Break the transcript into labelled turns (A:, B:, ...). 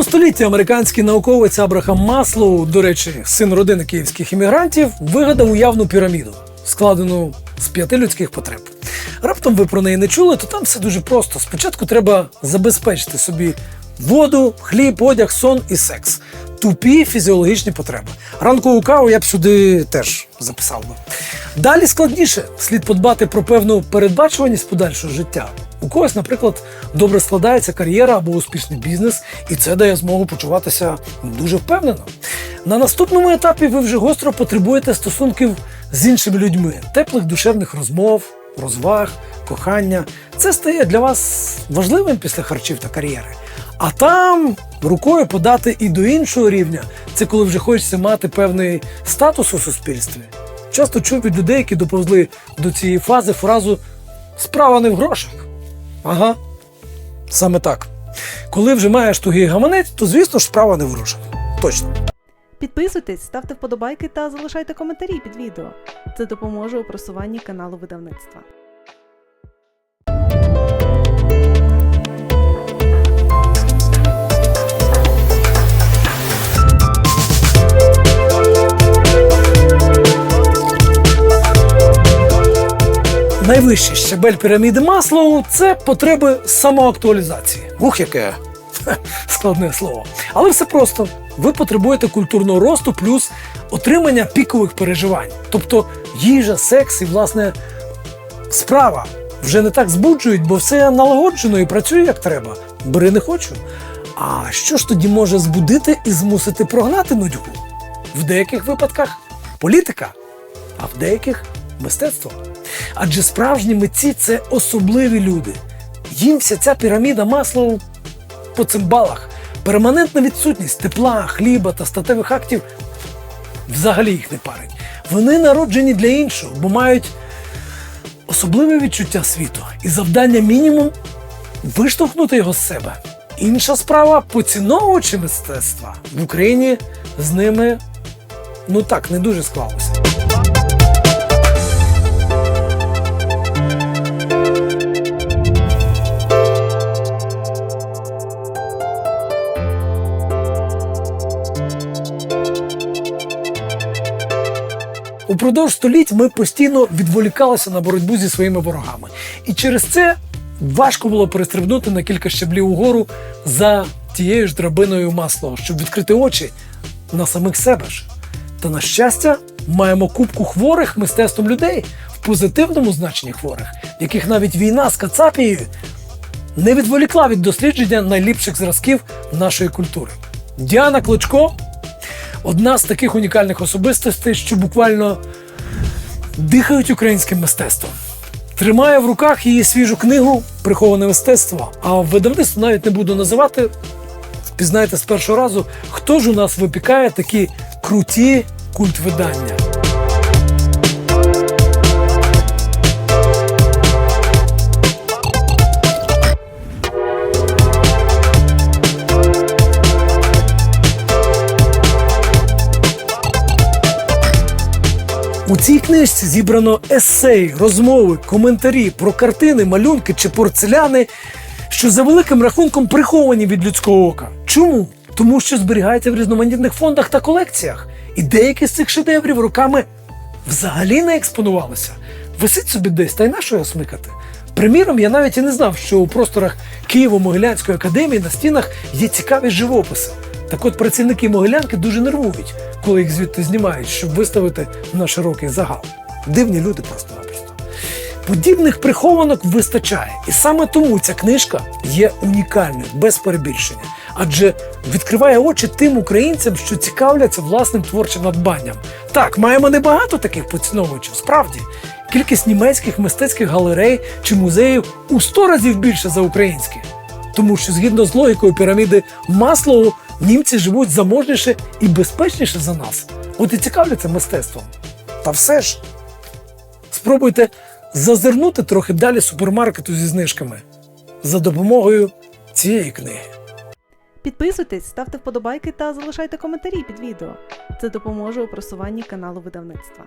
A: минулому столітті американський науковець Абрахам Маслоу, до речі, син родини київських іммігрантів, вигадав уявну піраміду, складену з п'яти людських потреб. Раптом ви про неї не чули, то там все дуже просто. Спочатку треба забезпечити собі воду, хліб, одяг, сон і секс. Тупі фізіологічні потреби. Ранкову каву я б сюди теж записав би. Далі складніше слід подбати про певну передбачуваність подальшого життя. У когось, наприклад, добре складається кар'єра або успішний бізнес, і це дає змогу почуватися дуже впевнено. На наступному етапі ви вже гостро потребуєте стосунків з іншими людьми, теплих душевних розмов, розваг, кохання. Це стає для вас важливим після харчів та кар'єри. А там рукою подати і до іншого рівня це коли вже хочеться мати певний статус у суспільстві. Часто чув від людей, які доповзли до цієї фази фразу справа не в грошах. Ага, саме так. Коли вже маєш тугий гаманець, то звісно ж справа не в грошах. Точно.
B: Підписуйтесь, ставте вподобайки та залишайте коментарі під відео. Це допоможе у просуванні каналу видавництва.
A: Найвищий щебель піраміди Маслоу це потреби самоактуалізації. Ух, яке складне слово. Але все просто. Ви потребуєте культурного росту плюс отримання пікових переживань. Тобто їжа, секс і, власне, справа вже не так збуджують, бо все налагоджено і працює як треба. Бери не хочу. А що ж тоді може збудити і змусити прогнати нудьгу? В деяких випадках політика, а в деяких мистецтво. Адже справжні митці це особливі люди. Їм вся ця піраміда масла по цимбалах, перманентна відсутність тепла, хліба та статевих актів взагалі їх не парить. Вони народжені для іншого, бо мають особливе відчуття світу і завдання мінімум виштовхнути його з себе. Інша справа поціновувачі мистецтва в Україні з ними ну так не дуже склалося. Упродовж століть ми постійно відволікалися на боротьбу зі своїми ворогами. І через це важко було перестрибнути на кілька щаблів угору за тією ж драбиною масло, щоб відкрити очі на самих себе ж. Та на щастя, маємо кубку хворих мистецтвом людей в позитивному значенні хворих, яких навіть війна з Кацапією не відволікла від дослідження найліпших зразків нашої культури. Діана Клочко одна з таких унікальних особистостей, що буквально дихають українським мистецтвом. Тримає в руках її свіжу книгу Приховане мистецтво. А видавництво навіть не буду називати. Пізнаєте з першого разу, хто ж у нас випікає такі круті культвидання. У цій книжці зібрано есеї, розмови, коментарі про картини, малюнки чи порцеляни, що за великим рахунком приховані від людського ока. Чому? Тому що зберігаються в різноманітних фондах та колекціях. І деякі з цих шедеврів роками взагалі не експонувалися. Висить собі десь, та й на що його смикати? Приміром, я навіть і не знав, що у просторах Києво-Могилянської академії на стінах є цікаві живописи. Так от працівники Могилянки дуже нервують, коли їх звідти знімають, щоб виставити на широкий загал. Дивні люди просто-напросто. Подібних прихованок вистачає, і саме тому ця книжка є унікальною, без перебільшення, адже відкриває очі тим українцям, що цікавляться власним творчим надбанням. Так, маємо небагато таких поціновувачів, справді. Кількість німецьких мистецьких галерей чи музеїв у 100 разів більше за українські. Тому що згідно з логікою піраміди Маслоу, німці живуть заможніше і безпечніше за нас. От і цікавляться мистецтвом. Та все ж, спробуйте зазирнути трохи далі супермаркету зі знижками за допомогою цієї книги.
B: Підписуйтесь, ставте вподобайки та залишайте коментарі під відео. Це допоможе у просуванні каналу видавництва.